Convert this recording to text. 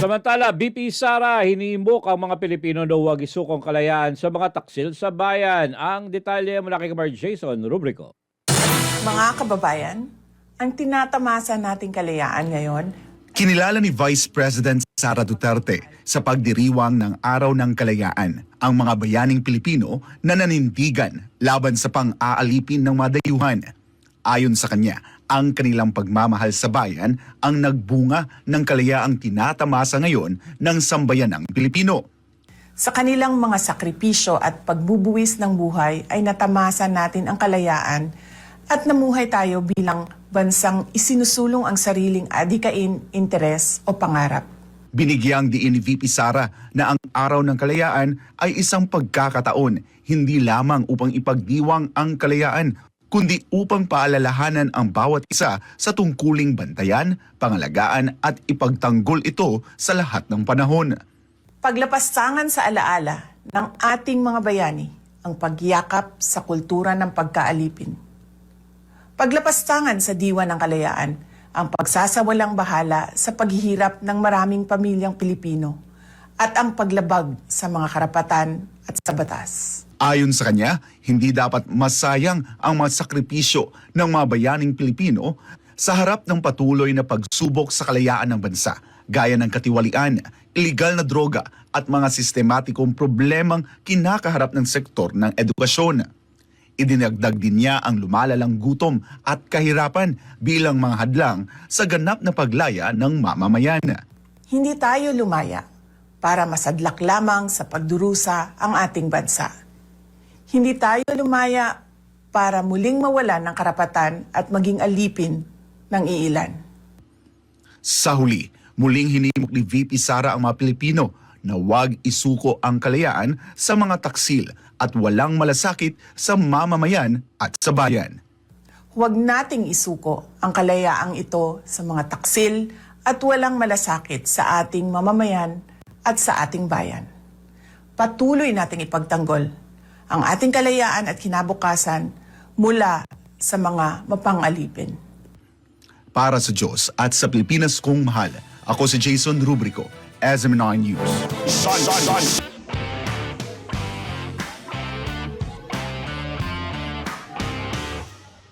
Samantala, BP Sara hinihimbok ang mga Pilipino na huwag isukong kalayaan sa mga taksil sa bayan. Ang detalye mula kay Kamar Jason Rubrico. Mga kababayan, ang tinatamasa nating kalayaan ngayon Kinilala ni Vice President Sara Duterte sa pagdiriwang ng Araw ng Kalayaan ang mga bayaning Pilipino na nanindigan laban sa pang-aalipin ng mga dayuhan. Ayon sa kanya, ang kanilang pagmamahal sa bayan ang nagbunga ng kalayaang tinatamasa ngayon ng sambayanang Pilipino. Sa kanilang mga sakripisyo at pagbubuwis ng buhay ay natamasa natin ang kalayaan at namuhay tayo bilang bansang isinusulong ang sariling adikain, interes o pangarap. Binigyang diin ni VP Sara na ang Araw ng Kalayaan ay isang pagkakataon hindi lamang upang ipagdiwang ang kalayaan kundi upang paalalahanan ang bawat isa sa tungkuling bantayan, pangalagaan at ipagtanggol ito sa lahat ng panahon. Paglapastangan sa alaala ng ating mga bayani ang pagyakap sa kultura ng pagkaalipin. Paglapastangan sa diwa ng kalayaan ang pagsasawalang bahala sa paghihirap ng maraming pamilyang Pilipino at ang paglabag sa mga karapatan at sa batas. Ayon sa kanya, hindi dapat masayang ang mga sakripisyo ng mga bayaning Pilipino sa harap ng patuloy na pagsubok sa kalayaan ng bansa, gaya ng katiwalian, iligal na droga at mga sistematikong problemang kinakaharap ng sektor ng edukasyon. Idinagdag din niya ang lumalalang gutom at kahirapan bilang mga hadlang sa ganap na paglaya ng mamamayan. Hindi tayo lumaya para masadlak lamang sa pagdurusa ang ating bansa. Hindi tayo lumaya para muling mawalan ng karapatan at maging alipin ng iilan. Sa huli, muling hinimok ni VP Sara ang mga Pilipino na huwag isuko ang kalayaan sa mga taksil at walang malasakit sa mamamayan at sa bayan. Huwag nating isuko ang kalayaang ito sa mga taksil at walang malasakit sa ating mamamayan at sa ating bayan. Patuloy nating ipagtanggol ang ating kalayaan at kinabukasan mula sa mga mapangalipin. Para sa Diyos at sa Pilipinas kong mahal, ako si Jason Rubrico, SMNI News. Sun, sun, sun,